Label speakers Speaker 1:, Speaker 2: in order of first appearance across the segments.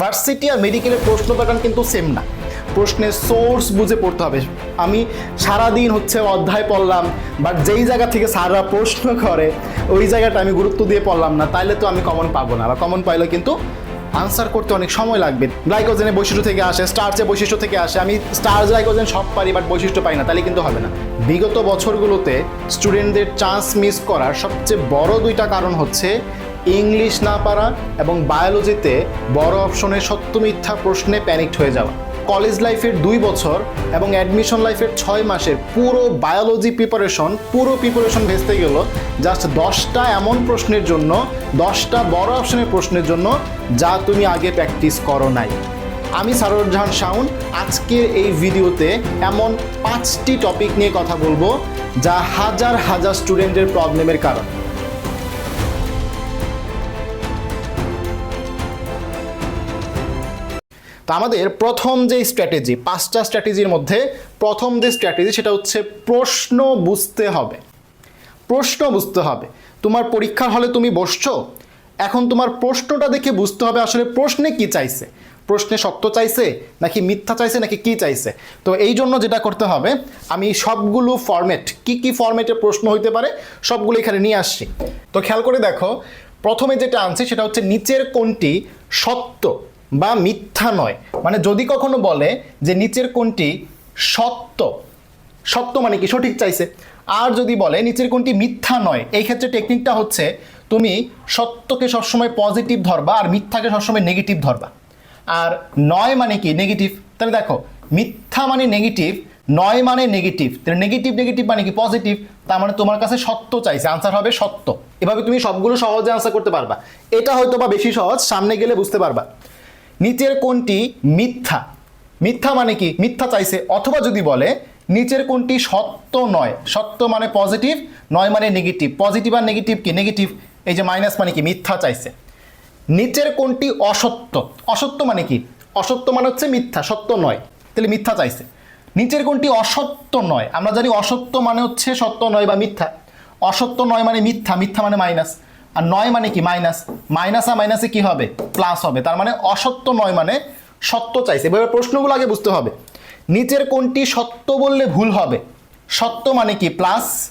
Speaker 1: Varsity আর মেডিকেলের প্রশ্ন pattern কিন্তু সেম না। প্রশ্নের সোর্স বুঝে পড়তে হবে। আমি সারাদিন হচ্ছে অধ্যায় পড়লাম বাট যেই জায়গা থেকে সারা প্রশ্ন করে, ওই জায়গাটা আমি গুরুত্ব দিয়ে পড়লাম না, তাইলে তো আমি কমন পাবো না। বা কমন পাইলে কিন্তু আনসার করতে অনেক সময় লাগবে। গ্লাইকোজেনের বৈশিষ্ট্য থেকে আসে স্টার্চের বৈশিষ্ট্য থেকে আসে। আমি স্টার্চ গ্লাইকোজেন সব পারি বাট বৈশিষ্ট্য পাই না তাহলে কিন্তু হবে না। বিগত বছরগুলোতে স্টুডেন্টদের চান্স মিস করার সবচেয়ে বড় দুইটা কারণ হচ্ছে ইংলিশ না পারা এবং বায়োলজিতে বড় অপশনের সত্য মিথ্যা প্রশ্নে প্যানিকড হয়ে যাওয়া। কলেজ লাইফের দুই বছর এবং অ্যাডমিশন লাইফের ছয় মাসের পুরো বায়োলজি প্রিপারেশন পুরো প্রিপারেশন ভেস্তে গেল। জাস্ট দশটা এমন প্রশ্নের জন্য, দশটা বড় অপশনের প্রশ্নের জন্য যা তুমি আগে প্র্যাকটিস করো নাই। আমি সারোজাহান শাউন আজকের এই ভিডিওতে এমন পাঁচটি টপিক নিয়ে কথা বলব যা হাজার হাজার স্টুডেন্টের প্রবলেমের কারণ। তো আমাদের প্রথম যে স্ট্র্যাটেজি পাঁচটা স্ট্র্যাটেজির মধ্যে প্রথম যে স্ট্র্যাটেজি সেটা হচ্ছে প্রশ্ন বুঝতে হবে। প্রশ্ন বুঝতে হবে। তোমার পরীক্ষার হলে তুমি বসছো, এখন তোমার প্রশ্নটা দেখে বুঝতে হবে আসলে প্রশ্নে কি চাইছে। প্রশ্নে সত্য চাইছে, নাকি মিথ্যা চাইছে, নাকি কি চাইছে। তো এই জন্য যেটা করতে হবে, আমি সবগুলো ফরম্যাট কি কি ফরম্যাটে প্রশ্ন হইতে পারে, সবগুলো এখানে নিয়ে আসছি। তো খেয়াল করে দেখো, প্রথমে যেটা আনছি সেটা হচ্ছে নিচের কোনটি সত্য? বা মিথ্যা নয়। মানে যদি কখনো বলে যে নিচের কোনটি সত্য সত্য মানে কি? সঠিক চাইছে। আর যদি বলে নিচের কোনটি মিথ্যা নয়, এই ক্ষেত্রে টেকনিকটা হচ্ছে তুমি সত্যকে সবসময় পজিটিভ ধরবা আর মিথ্যাকে সবসময় নেগেটিভ ধরবা। আর নয় মানে কি? নেগেটিভ তাহলে দেখো, মিথ্যা মানে নেগেটিভ নয় মানে নেগেটিভ তাহলে নেগেটিভ নেগেটিভ মানে কি? পজিটিভ তার মানে তোমার কাছে সত্য চাইছে। আনসার হবে সত্য। এভাবে তুমি সবগুলো সহজে আনসার করতে পারবা। এটা হয়তো বা বেশি সহজ, সামনে গেলে বুঝতে পারবা। নিচের কোনটি মিথ্যা। মিথ্যা মানে কি? মিথ্যা চাইছে। অথবা যদি বলে, নিচের কোনটি সত্য নয়। সত্য মানে পজিটিভ, নয় মানে নেগেটিভ। পজিটিভ আর নেগেটিভ কি? নেগেটিভ। এই যে মাইনাস মানে কি? মিথ্যা চাইছে। নিচের কোনটি অসত্য। অসত্য মানে কি? অসত্য মানে হচ্ছে মিথ্যা, সত্য নয়। তাহলে মিথ্যা চাইছে। নিচের কোনটি অসত্য নয়। আমরা জানি অসত্য মানে হচ্ছে সত্য নয় বা মিথ্যা। অসত্য নয় মানে মিথ্যা মিথ্যা মানে মাইনাস। আর নয় মানে কি? মাইনাস। মাইনাস আর মাইনাসে কি হবে? প্লাস হবে। তার মানে অসত্য নয় মানে সত্য চাইছে। এভাবে প্রশ্নগুলো আগে বুঝতে হবে। নিচের কোনটি সত্য বললে ভুল হবে? সত্য মানে কি? প্লাস।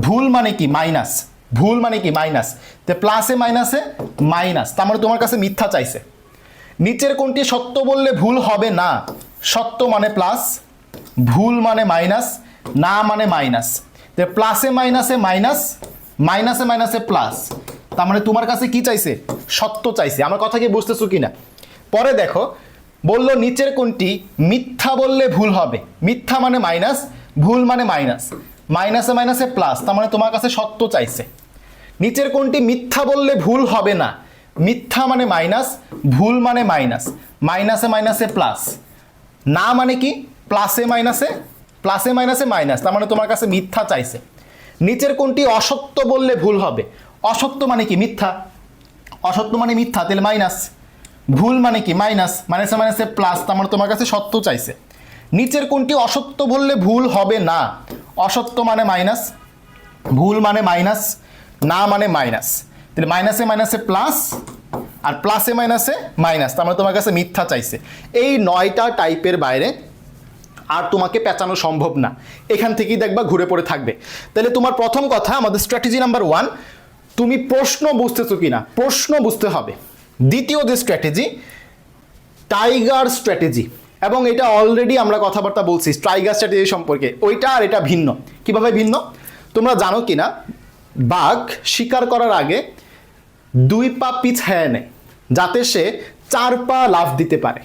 Speaker 1: ভুল মানে কি? মাইনাস। ভুল মানে কি? মাইনাস। তো প্লাসে, মাইনাসে, মাইনাস। তার মানে তোমার কাছে মিথ্যা চাইছে। নিচের কোনটি সত্য বললে ভুল হবে? না। সত্য মানে প্লাস। ভুল মানে মাইনাস। না মানে মাইনাস। তো প্লাসে, মাইনাসে, মাইনাস। মাইনাসে মাইনাসে, প্লাস। তার মানে তোমার কাছে কি চাইছে? সত্য চাইছে। আমার কথা কি বুঝতেছো কি না পরে দেখো, বলল, নিচের কোনটি? মিথ্যা বললে ভুল হবে। মিথ্যা মানে মাইনাস, ভুল মানে মাইনাস। মাইনাসে মাইনাসে প্লাস, তার মানে তোমার কাছে সত্য চাইছে। নিচের কোনটি? মিথ্যা বললে ভুল হবে না। মিথ্যা মানে মাইনাস, ভুল মানে মাইনাস। মাইনাসে মাইনাসে প্লাস। না মানে কি? প্লাসে মাইনাসে প্লাসে মাইনাসে মাইনাস। তার মানে তোমার কাছে মিথ্যা চাইছে। নিচের কোনটি? অসত্য বললে ভুল হবে। অসত্য মানে কি মিথ্যা? অসত্য মানে মিথ্যা, তাহলে মাইনাস ভুল মানে কি মাইনাস মাইনাসে মাইনাসে প্লাস তার মানে তোমার কাছে সত্য চাইছে। নিচের কোনটি অসত্য বললে ভুল হবে না? অসত্য মানে মাইনাস ভুল মানে মাইনাস না মানে মাইনাস তাহলে মাইনাসে মাইনাসে প্লাস আর প্লাসে মাইনাসে মাইনাস তার মানে তোমার কাছে মিথ্যা চাইছে। এই নয়টা টাইপের বাইরে আর তোমাকে পেঁচানো সম্ভব না। এখান থেকেই দেখবা ঘুরে পড়ে থাকবে। তাহলে তোমার প্রথম কথা, আমাদের স্ট্র্যাটেজি নাম্বার ওয়ান তুমি প্রশ্ন বুঝতেছো কি না প্রশ্ন বুঝতে হবে। দ্বিতীয় যে স্ট্র্যাটেজি টাইগার স্ট্র্যাটেজি এবং এটা অলরেডি আমরা কথাবার্তা বলছি টাইগার স্ট্র্যাটেজি সম্পর্কে। ওইটা আর এটা ভিন্ন। কীভাবে ভিন্ন? তোমরা জানো কি না বাঘ শিকার করার আগে দুই পা পিছায় নেয়, যাতে সে চার পা লাফ দিতে পারে।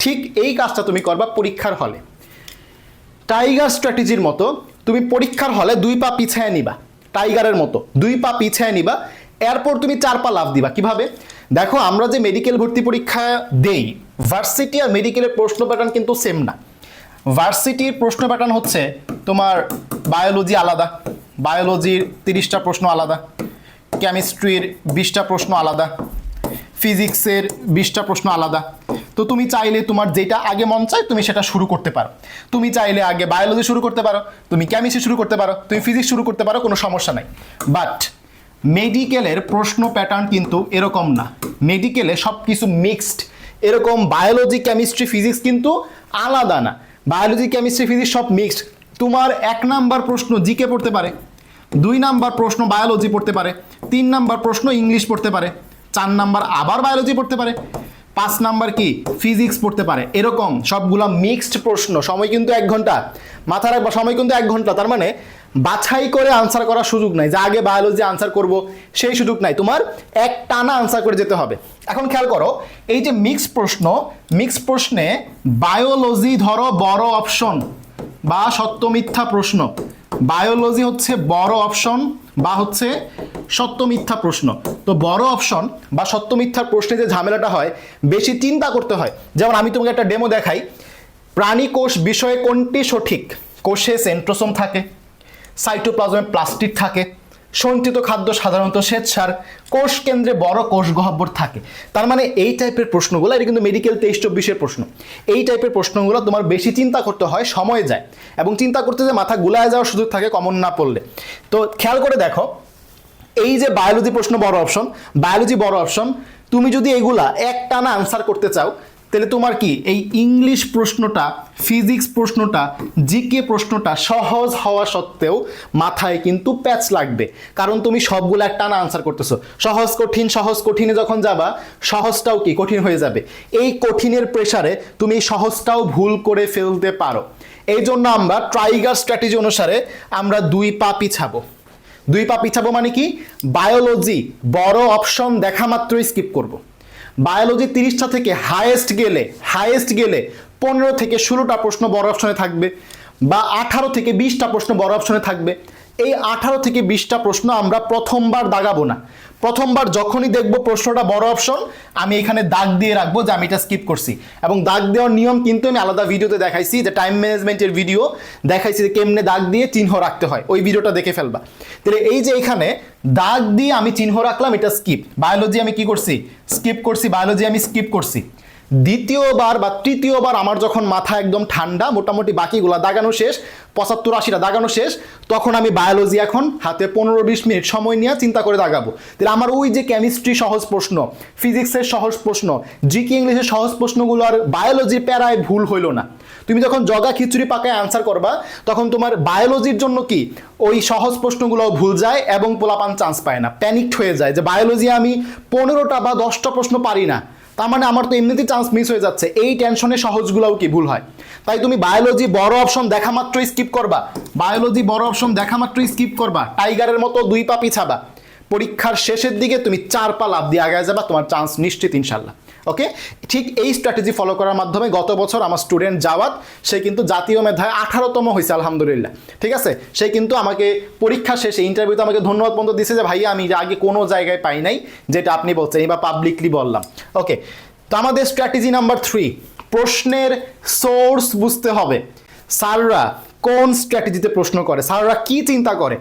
Speaker 1: ঠিক এই কাজটা তুমি করবা পরীক্ষার হলে। টাইগার স্ট্র্যাটেজির মতো তুমি পরীক্ষার হলে দুই পা পিছায় নিবা। টাইগারের মতো। দুই পা পিছায় নিবা, এরপর তুমি চার পা লাভ দিবা। কীভাবে? দেখো, আমরা যে মেডিকেল ভর্তি পরীক্ষা দেই ভার্সিটি আর মেডিকেলের প্রশ্ন প্যাটার্ন কিন্তু সেম না। ভার্সিটির প্রশ্ন প্যাটার্ন হচ্ছে তোমার বায়োলজি আলাদা বায়োলজির তিরিশটা প্রশ্ন আলাদা কেমিস্ট্রির বিশটা প্রশ্ন আলাদা ফিজিক্সের বিশটা প্রশ্ন আলাদা। তো তুমি চাইলে তোমার যেটা আগে মন চায় তুমি সেটা শুরু করতে পারো। তুমি চাইলে আগে বায়োলজি শুরু করতে পারো, তুমি কেমিস্ট্রি শুরু করতে পারো, তুমি ফিজিক্স শুরু করতে পারো, কোনো সমস্যা নাই। বাট মেডিকেলের প্রশ্ন প্যাটার্ন কিন্তু এরকম না। মেডিকেলে সব কিছু মিক্সড এরকম বায়োলজি কেমিস্ট্রি ফিজিক্স কিন্তু আলাদা না। বায়োলজি কেমিস্ট্রি ফিজিক্স সব মিক্সড তোমার এক নাম্বার প্রশ্ন জিকে পড়তে পারে, দুই নাম্বার প্রশ্ন বায়োলজি পড়তে পারে, তিন নাম্বার প্রশ্ন ইংলিশ পড়তে পারে, চার নাম্বার আবার বায়োলজি পড়তে পারে পাঁচ নাম্বার কি? ফিজিক্স পড়তে পারে। এরকম সবগুলা মিক্সড প্রশ্ন, সময় কিন্তু এক ঘণ্টা। মাথা রাখবা, সময় কিন্তু এক ঘণ্টা, তার মানে বাছাই করে আনসার করার সুযোগ নাই। যে আগে বায়োলজি আনসার করব, সেই সুযোগ নাই। তোমার এক টানা আনসার করে যেতে হবে। এখন খেয়াল করো, এই যে মিক্সড প্রশ্ন মিক্সড প্রশ্নে বায়োলজি ধরো বড় অপশন বা সত্য মিথ্যা প্রশ্ন। বায়োলজি হচ্ছে বড় অপশন বা হচ্ছে সত্য মিথ্যা প্রশ্ন। তো বড় অপশন বা সত্য মিথ্যার প্রশ্নে যে ঝামেলাটা হয়, বেশি চিন্তা করতে হয়। যেমন আমি তোমাকে একটা ডেমো দেখাই। প্রাণী কোষ বিষয়ে কোনটি সঠিক? কোষে সেন্ট্রোসোম থাকে সাইটোপ্লাজমে প্লাস্টিক থাকে, সঞ্চিত খাদ্য সাধারণত স্বেচ্ছার, কোষ কেন্দ্রে বড় কোষ গহ্বর থাকে। তার মানে এই টাইপের প্রশ্নগুলো, এটা কিন্তু মেডিকেল তেইশ চব্বিশের প্রশ্ন। এই টাইপের প্রশ্নগুলো তোমার বেশি চিন্তা করতে হয়, সময় যায়। এবং চিন্তা করতে যে মাথা গুলায় যাওয়ার সুযোগ থাকে, কমন না পড়লে। তো খেয়াল করে দেখো এই যে বায়োলজি প্রশ্ন বড় অপশন বায়োলজি বড় অপশন তুমি যদি এগুলা এক টানা আনসার করতে চাও, তাহলে তোমার কি এই ইংলিশ প্রশ্নটা ফিজিক্স প্রশ্নটা জিকে প্রশ্নটা সহজ হওয়া সত্ত্বেও মাথায় কিন্তু প্যাচ লাগবে। কারণ তুমি সবগুলো এক টানা আনসার করতেছো। সহজ কঠিন, সহজ কঠিনে যখন যাবা, সহজটাও কি? কঠিন হয়ে যাবে। এই কঠিনের প্রেসারে তুমি সহজটাও ভুল করে ফেলতে পারো। এই জন্য আমরা ট্রাইগার স্ট্র্যাটেজি অনুসারে আমরা দুই পা পিছাবো। দুই পা পিছাবো মানে কি? বায়োলজি বড় অপশন দেখা মাত্রই স্কিপ করব। বায়োলজি তিরিশটা থেকে হায়েস্ট গেলে হায়েস্ট গেলে পনেরো থেকে ষোলোটা প্রশ্ন বড় অপশনে থাকবে বা আঠারো থেকে বিশটা প্রশ্ন বড় অপশনে থাকবে। এই আঠারো থেকে বিশটা প্রশ্ন আমরা প্রথমবার দাগাবো না। প্রথমবার যখনই দেখব প্রশ্নটা বড় অপশন আমি এখানে দাগ দিয়ে রাখব যে আমি এটা স্কিপ করছি। এবং দাগ দেওয়ার নিয়ম কিন্তু আমি আলাদা ভিডিওতে দেখাইছি, যে টাইম ম্যানেজমেন্টের ভিডিও দেখাইছি যে কেমনে দাগ দিয়ে চিহ্ন রাখতে হয়। ওই ভিডিওটা দেখে ফেলবা। তাহলে এই যে এখানে দাগ দিয়ে আমি চিহ্ন রাখলাম, এটা স্কিপ বায়োলজি আমি কি করছি? স্কিপ করছি বায়োলজি আমি স্কিপ করছি। দ্বিতীয়বার বা তৃতীয়বার আমার যখন মাথা একদম ঠান্ডা, মোটামুটি বাকিগুলা দাগানো শেষ, পঁচাত্তর, আশিটা দাগানো শেষ, তখন আমি বায়োলজি এখন হাতে পনেরো, বিশ মিনিট সময় নিয়ে চিন্তা করে দাগাবো। তাহলে আমার ওই যে কেমিস্ট্রি সহজ প্রশ্ন ফিজিক্সের সহজ প্রশ্ন জিকে ইংলিশের সহজ প্রশ্নগুলো আর বায়োলজির প্যারায় ভুল হইল না। তুমি যখন জগা খিচুড়ি পাকায় আনসার করবা, তখন তোমার বায়োলজির জন্য কি? ওই সহজ প্রশ্নগুলো ভুল যায় এবং পোলাপান চান্স পায় না। প্যানিকড হয়ে যায় যে বায়োলজি আমি পনেরোটা বা দশটা প্রশ্ন পারি না। তার মানে আমার তো এমনিতেই চান্স মিস হয়ে যাচ্ছে। এই টেনশনে সহজগুলোও কি ভুল হয়? তাই তুমি বায়োলজি বড় অপশন দেখা মাত্রই স্কিপ করবা। বায়োলজি বড় অপশন দেখা মাত্রই স্কিপ করবা। টাইগারের মতো দুই পা পিছাবা। পরীক্ষার শেষের দিকে তুমি চার পা লাভ দিয়ে আগায় যাবা, তোমার চান্স নিশ্চিত ইনশাল্লাহ। ওকে ঠিক এই স্ট্র্যাটেজি ফলো করার মাধ্যমে গত বছর আমার স্টুডেন্ট জাওয়াত, সে কিন্তু জাতীয় মেধায় আঠারোতম হয়েছে আলহামদুলিল্লাহ। ঠিক আছে? সে কিন্তু আমাকে পরীক্ষা শেষে ইন্টারভিউতে আমাকে ধন্যবাদ পর্যন্ত দিছে যে, ভাইয়া, আমি আগে কোনো জায়গায় পাই নাই, যেটা আপনি বলছেন বা পাবলিকলি বললাম। ওকে তো আমাদের স্ট্র্যাটেজি নাম্বার থ্রি প্রশ্নের সোর্স বুঝতে হবে। স্যাররা কোন স্ট্র্যাটেজিতে প্রশ্ন করে? স্যাররা কি চিন্তা করে?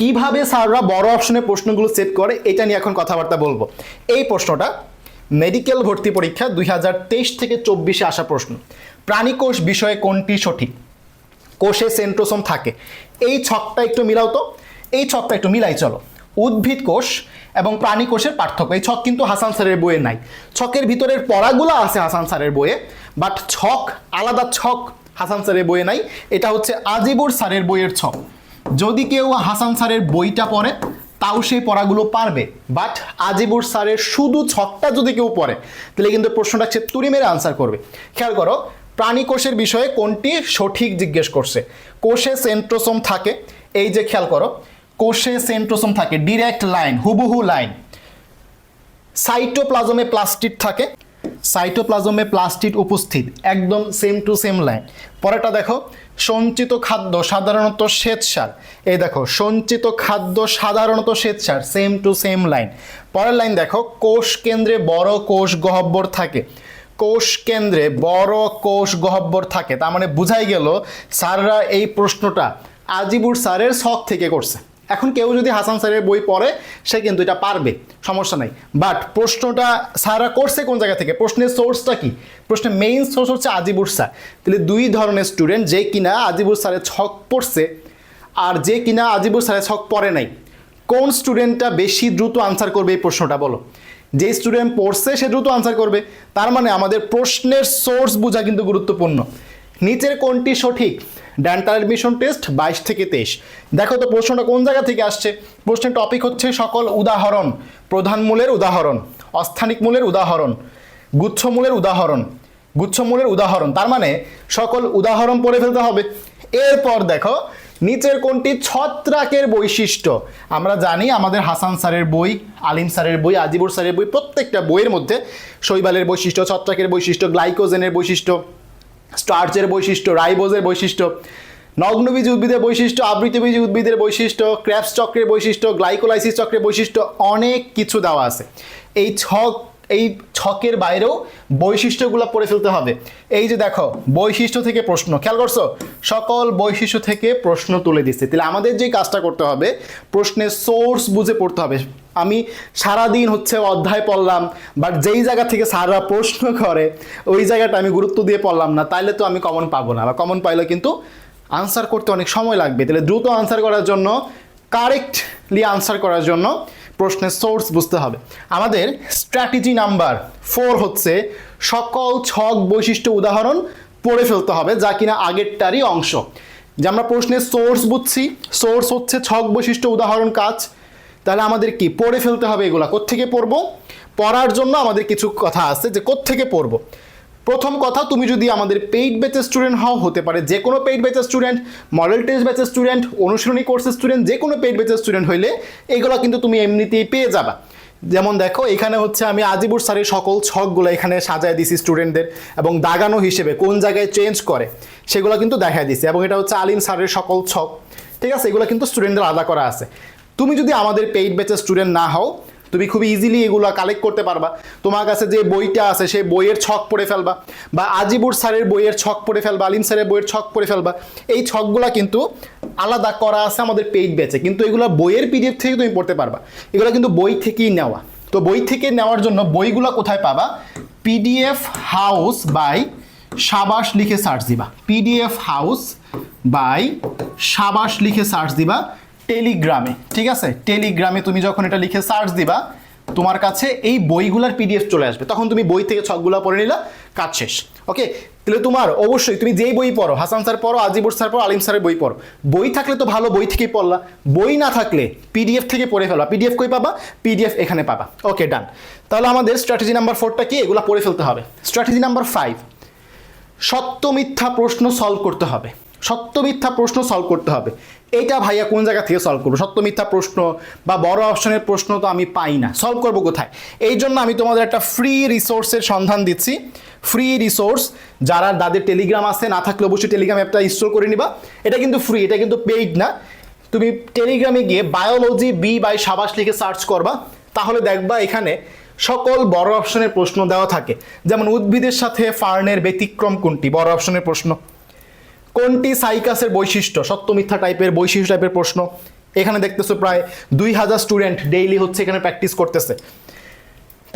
Speaker 1: কীভাবে স্যাররা বড় অপশনে প্রশ্নগুলো সেট করে? এটা নিয়ে এখন কথাবার্তা বলব। এই প্রশ্নটা মেডিকেল ভর্তি পরীক্ষা দু হাজার তেইশ থেকে চব্বিশে আসা প্রশ্ন। প্রাণীকোষ বিষয়ে কোনটি সঠিক? কোষে সেন্ট্রোসোম থাকে। এই ছকটা একটু মিলাও তো। এই ছকটা একটু মিলাই চলো। উদ্ভিদ কোষ এবং প্রাণী কোষের পার্থক্য। এই ছক কিন্তু হাসান স্যারের বইয়ে নাই। ছকের ভিতরের পড়াগুলো আছে হাসান স্যারের বইয়ে, বাট ছক, আলাদা ছক হাসান স্যারের বইয়ে নাই। এটা হচ্ছে আজিবুর স্যারের বইয়ের ছক। যদি কেউ হাসান স্যারের বইটা পড়ে তাও সেই পড়াগুলো পারবে। বাট আজিবুর স্যারের শুধু ছকটা যদি কেউ পড়ে, তাহলে কিন্তু প্রশ্নটা সে তুড়ি মেরে আনসার করবে। খেয়াল করো, প্রাণী কোষের বিষয়ে কোনটি সঠিক জিজ্ঞেস করছে? কোষে সেন্ট্রোসোম থাকে, এই যে খেয়াল করো, কোষে সেন্ট্রোসোম থাকে ডিরেক্ট লাইন হুবহু লাইন সাইটোপ্লাজমে প্লাস্টিক থাকে সাইটোপ্লাজমে প্লাস্টিড উপস্থিত, একদম সেম টু সেম লাইন পরেরটা দেখো, সঞ্চিত খাদ্য সাধারণত শ্বেতসার। এই দেখো, সঞ্চিত খাদ্য সাধারণত শ্বেতসার সেম টু সেম লাইন পরের লাইন দেখো, কোষ কেন্দ্রে বড় কোষ গহ্বর থাকে। কোষ কেন্দ্রে বড় কোষ গহ্বর থাকে। তার মানে বুঝাই গেল, স্যাররা এই প্রশ্নটা আজিবুর স্যারের শখ থেকে করছে। এখন কেউ যদি হাসান স্যারের বই পড়ে, সে কিন্তু এটা পারবে, সমস্যা নাই। বাট প্রশ্নটা, স্যাররা করছে কোন জায়গা থেকে? প্রশ্নের সোর্সটা কি? প্রশ্নের মেইন সোর্স হচ্ছে আজিবুর স্যার। তাহলে দুই ধরনের স্টুডেন্ট যে কিনা আজিবুর স্যারের ছক পড়ছে আর যে কিনা আজিবুর স্যারের ছক পড়ে নাই। কোন স্টুডেন্টটা বেশি দ্রুত আনসার করবে এই প্রশ্নটা বলো। যে স্টুডেন্ট পড়ছে সে দ্রুত আনসার করবে। তার মানে আমাদের প্রশ্নের সোর্স বোঝা কিন্তু গুরুত্বপূর্ণ। নিচের কোনটি সঠিক? ড্যান্টাল অ্যাডমিশন টেস্ট বাইশ থেকে তেইশ। দেখো তো প্রশ্নটা কোন জায়গা থেকে আসছে? প্রশ্নের টপিক হচ্ছে সকল উদাহরণ। প্রধান মূলের উদাহরণ। অস্থানিক মূলের উদাহরণ। গুচ্ছমূলের উদাহরণ। গুচ্ছমূলের উদাহরণ। তার মানে সকল উদাহরণ পড়ে ফেলতে হবে। এরপর দেখো, নিচের কোনটি ছত্রাকের বৈশিষ্ট্য? আমরা জানি আমাদের হাসান স্যারের বই, আলিম স্যারের বই, আজিবুর স্যারের বই, প্রত্যেকটা বইয়ের মধ্যে শৈবালের বৈশিষ্ট্য, ছত্রাকের বৈশিষ্ট্য, গ্লাইকোজেনের বৈশিষ্ট্য। স্টার্চের বৈশিষ্ট্য রাইবোজের বৈশিষ্ট্য নগ্নবীজ উদ্ভিদের বৈশিষ্ট্য আবৃতবীজ উদ্ভিদের বৈশিষ্ট্য ক্র্যাপস চক্রের বৈশিষ্ট্য, গ্লাইকোলাইসিস চক্রের বৈশিষ্ট্য, অনেক কিছু দেওয়া আছে। এই ছক এই ছকের বাইরেও বৈশিষ্ট্যগুলো পড়ে ফেলতে হবে। এই যে দেখো, বৈশিষ্ট্য থেকে প্রশ্ন। খেয়াল করছ? সকল বৈশিষ্ট্য থেকে প্রশ্ন তুলে দিচ্ছে। তাহলে আমাদের যে কাজটা করতে হবে, প্রশ্নের সোর্স বুঝে পড়তে হবে। আমি সারাদিন হচ্ছে অধ্যায় পড়লাম বাট যেই জায়গা থেকে স্যাররা প্রশ্ন করে, ওই জায়গাটা আমি গুরুত্ব দিয়ে পড়লাম না, তাইলে তো আমি কমন পাবো না। বা কমন পাইলে কিন্তু আনসার করতে অনেক সময় লাগবে। তাহলে দ্রুত আনসার করার জন্য কারেক্টলি আনসার করার জন্য প্রশ্নের সোর্স বুঝতে হবে। আমাদের স্ট্র্যাটেজি নাম্বার ফোর হচ্ছে সকল ছক বৈশিষ্ট্য উদাহরণ পড়ে ফেলতে হবে যা কিনা আগেরটারই অংশ। যে আমরা প্রশ্নের সোর্স বুঝছি সোর্স হচ্ছে ছক বৈশিষ্ট্য উদাহরণ কাজ। তাহলে আমাদের কি? পড়ে ফেলতে হবে এগুলা। কোত্থেকে পড়ব? পড়ার জন্য আমাদের কিছু কথা আছে যে কোত্থেকে পড়ব? প্রথম কথা, তুমি যদি আমাদের পেইড ব্যাচের স্টুডেন্ট হও, হতে পারে যে কোনো পেইড ব্যাচের স্টুডেন্ট মডেল টেস্ট ব্যাচের স্টুডেন্ট অনুশীলনী কোর্সের স্টুডেন্ট যে কোনো পেইড ব্যাচের স্টুডেন্ট হইলে এগুলো কিন্তু তুমি এমনিতেই পেয়ে যাবা। যেমন দেখো, এখানে হচ্ছে আমি আজিবুর স্যারের সকল ছকগুলো এখানে সাজায় দিছি স্টুডেন্টদের এবং দাগানো হিসেবে কোন জায়গায় চেঞ্জ করে, সেগুলো কিন্তু দেখায় দিছি এবং এটা হচ্ছে আলিম স্যারের সকল ছক। ঠিক আছে? এগুলো কিন্তু স্টুডেন্টদের আলাদা করা আছে। তুমি যদি আমাদের পেইড ব্যাচের স্টুডেন্ট না হও তুমি খুব ইজিলি এগুলো কালেক্ট করতে পারবা। তোমার কাছে যে বইটা আছে, সেই বইয়ের ছক পড়ে ফেলবা বা আজিবুর স্যারের বইয়ের ছক পড়ে ফেলবা, আলিম স্যারের বইয়ের ছক পড়ে ফেলবা। এই ছকগুলো কিন্তু আলাদা করা আছে আমাদের পেইড ব্যাচে কিন্তু এগুলো বইয়ের পিডিএফ থেকে তুমি পড়তে পারবা। এগুলো কিন্তু বই থেকেই নেওয়া। তো বই থেকে নেওয়ার জন্য বইগুলো কোথায় পাবা? পিডিএফ হাউস বাই সাবাস লিখে সার্চ দিবা। পিডিএফ হাউস বাই সাবাস লিখে সার্চ দিবা। টেলিগ্রামে, ঠিক আছে? টেলিগ্রামে তুমি যখন এটা লিখে সার্চ দিবা, তোমার কাছে এই বইগুলার পিডিএফ চলে আসবে। তখন তুমি বই থেকে ছকগুলো পড়ে নিলা, কাজ শেষ। ওকে তাহলে তোমার অবশ্যই, তুমি যেই বই পড়ো, হাসান স্যার পড়ো, আজিবুর স্যার পড়ো, আলিম স্যারের বই পড়ো। বই থাকলে তো ভালো, বই থেকেই পড়লা। বই না থাকলে পিডিএফ থেকে পড়ে ফেলা পিডিএফ কই পাবা? পিডিএফ এখানে পাবা। ওকে ডান তাহলে আমাদের স্ট্র্যাটেজি নাম্বার ফোরটা কি? এগুলো পড়ে ফেলতে হবে। স্ট্র্যাটেজি নাম্বার ফাইভ সত্য মিথ্যা প্রশ্ন সলভ করতে হবে। সত্য মিথ্যা প্রশ্ন সলভ করতে হবে। এইটা ভাইয়া কোন জায়গা থেকে সলভ করব? সত্য মিথ্যা প্রশ্ন বা বড় অপশনের প্রশ্ন তো আমি পাই না। সলভ করব কোথায়? এই জন্য আমি তোমাদের একটা ফ্রি রিসোর্সের সন্ধান দিচ্ছি। ফ্রি রিসোর্স যারা তাদের টেলিগ্রাম আছে, না থাকলে অবশ্যই টেলিগ্রাম অ্যাপটা ইনস্টল করে নিবা। এটা কিন্তু ফ্রি এটা কিন্তু পেইড না। তুমি টেলিগ্রামে গিয়ে বায়োলজি বি বাই সাবাস লিখে সার্চ করবা। তাহলে দেখবা এখানে সকল বড় অপশনের প্রশ্ন দেওয়া থাকে। যেমন উদ্ভিদের সাথে ফার্নের ব্যতিক্রম কোনটি? বড় অপশনের প্রশ্ন। কোনটি সাইকাসের বৈশিষ্ট্য? সত্য, মিথ্যা টাইপের বৈশিষ্ট্য টাইপের প্রশ্ন। এখানে দেখতেছো প্রায় দুই হাজার স্টুডেন্ট ডেইলি হচ্ছে এখানে প্র্যাকটিস করতেছে।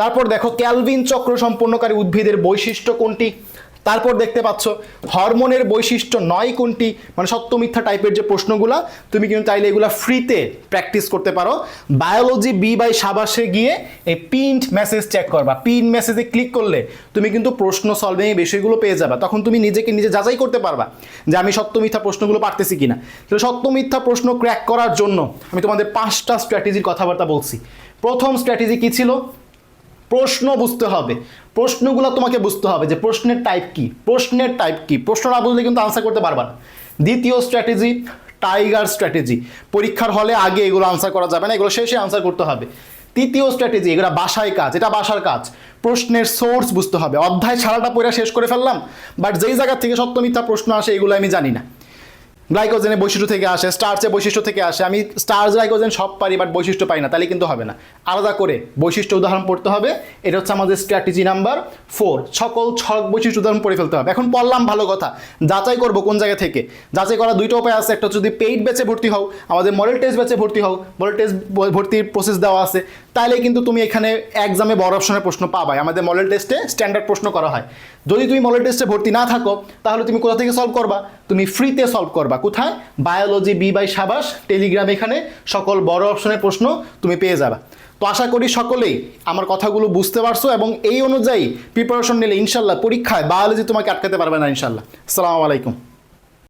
Speaker 1: তারপর দেখো ক্যালভিন চক্র সম্পন্নকারী উদ্ভিদের বৈশিষ্ট্য কোনটি? তারপর দেখতে পাচ্ছ, হরমোনের বৈশিষ্ট্য নয় কোনটি? মানে সত্য মিথ্যা টাইপের যে প্রশ্নগুলা, তুমি কিন্তু চাইলে এগুলা ফ্রিতে প্র্যাকটিস করতে পারো। বায়োলজি বি বাই সাবাসে গিয়ে এই পিন্ট মেসেজ চেক করবা। পিন মেসেজে ক্লিক করলে তুমি কিন্তু প্রশ্ন সলভিং এই বিষয়গুলো পেয়ে যাবে। তখন তুমি নিজেকে নিজে যাচাই করতে পারবা যে আমি সত্য মিথ্যা প্রশ্নগুলো পারতেছি কিনা। তো সত্য মিথ্যা প্রশ্ন ক্র্যাক করার জন্য আমি তোমাদের পাঁচটা স্ট্র্যাটেজির কথাবার্তা বলছি। প্রথম স্ট্র্যাটেজি কী ছিল? প্রশ্ন বুঝতে হবে। প্রশ্নগুলো তোমাকে বুঝতে হবে যে প্রশ্নের টাইপ কি, প্রশ্নের টাইপ কি। প্রশ্ন না বুঝলে কিন্তু আনসার করতে পারবা না। দ্বিতীয় স্ট্র্যাটেজি টাইগার স্ট্র্যাটেজি পরীক্ষার হলে আগে এগুলো আনসার করা যাবে না, এগুলো শেষে আনসার করতে হবে। তৃতীয় স্ট্র্যাটেজি এগুলো বাসায় কাজ, এটা বাসার কাজ। প্রশ্নের সোর্স বুঝতে হবে। অধ্যায় ছাড়াটা পড়া শেষ করে ফেললাম বাট যেই জায়গা থেকে সত্য মিথ্যা প্রশ্ন আসে, এগুলো আমি জানি না। গ্লাইকোজেনের বৈশিষ্ট্য থেকে আসে স্টার্চের বৈশিষ্ট্য থেকে আসে। আমি স্টার্চ গ্লাইকোজেন সব পারি বাট বৈশিষ্ট্য পাই না, তাহলে কিন্তু হবে না। আলাদা করে বৈশিষ্ট্য উদাহরণ পড়তে হবে, এটা হচ্ছে আমাদের স্ট্র্যাটেজি নাম্বার ফোর সকল ছক বৈশিষ্ট্য উদাহরণ পড়ে ফেলতে হবে। এখন পড়লাম ভালো কথা, যাচাই করব কোন জায়গা থেকে। যাচাই করা দুইটা উপায় আছে, একটা যদি পেইড ব্যাচে ভর্তি হও, আমাদের মডেল টেস্ট ব্যাচে ভর্তি হও মডেল টেস্ট ভর্তির প্রসেস দেওয়া আছে। তাহলে কিন্তু তুমি এখানে এক্সামে বড় অপশনের প্রশ্ন পাবাই। আমাদের মডেল টেস্টে স্ট্যান্ডার্ড প্রশ্ন করা হয়। যদি তুমি মডেল টেস্টে ভর্তি না থাকো, তাহলে তুমি কোথা থেকে সলভ করবা? তুমি ফ্রিতে সলভ করবা। কোথায়? Biology B by Sabash telegram এখানে সকল বড় অপশনের প্রশ্ন তুমি পেয়ে যাবা। তো আশা করি সকলেই আমার কথাগুলো বুঝতে পারছ এবং এই অনুযায়ী প্রিপারেশন নিলে ইনশাল্লাহ পরীক্ষায় বায়োলজি তোমাকে আটকাতে পারবে না ইনশাল্লাহ। আসসালামু আলাইকুম।